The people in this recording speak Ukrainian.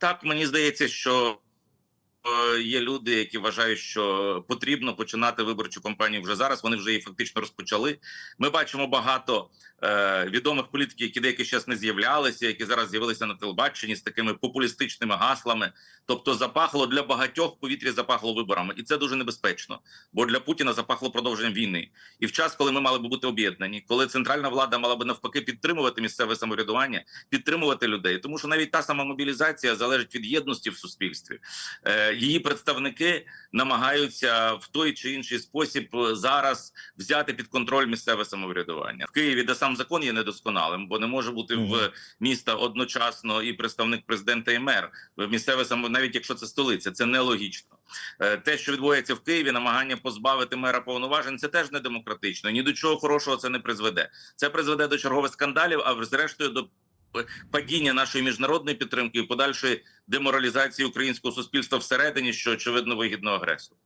так мені здається, що е, є люди, які вважають, що потрібно починати виборчу кампанію вже зараз. Вони вже її фактично розпочали. Ми бачимо багато е, відомих політиків, які деякий час не з'являлися, які зараз з'явилися на телебаченні з такими популістичними гаслами. Тобто, запахло для багатьох в повітрі запахло виборами, і це дуже небезпечно. Бо для Путіна запахло продовженням війни. І в час, коли ми мали би бути об'єднані, коли центральна влада мала би навпаки підтримувати місцеве самоврядування, підтримувати людей, тому що навіть та сама мобілізація залежить від єдності в суспільстві. Е, її представники намагаються в той чи інший спосіб зараз взяти під контроль місцеве самоврядування в Києві, де сам закон є недосконалим, бо не може бути в міста одночасно і представник президента і мер. В місцеве само, навіть якщо це столиця, це нелогічно. Е, Те, що відбувається в Києві, намагання позбавити мера повноважень, це теж не демократично. Ні до чого хорошого це не призведе. Це призведе до чергових скандалів, а зрештою до падіння нашої міжнародної підтримки і подальшої деморалізації українського суспільства всередині, що очевидно вигідно агресору.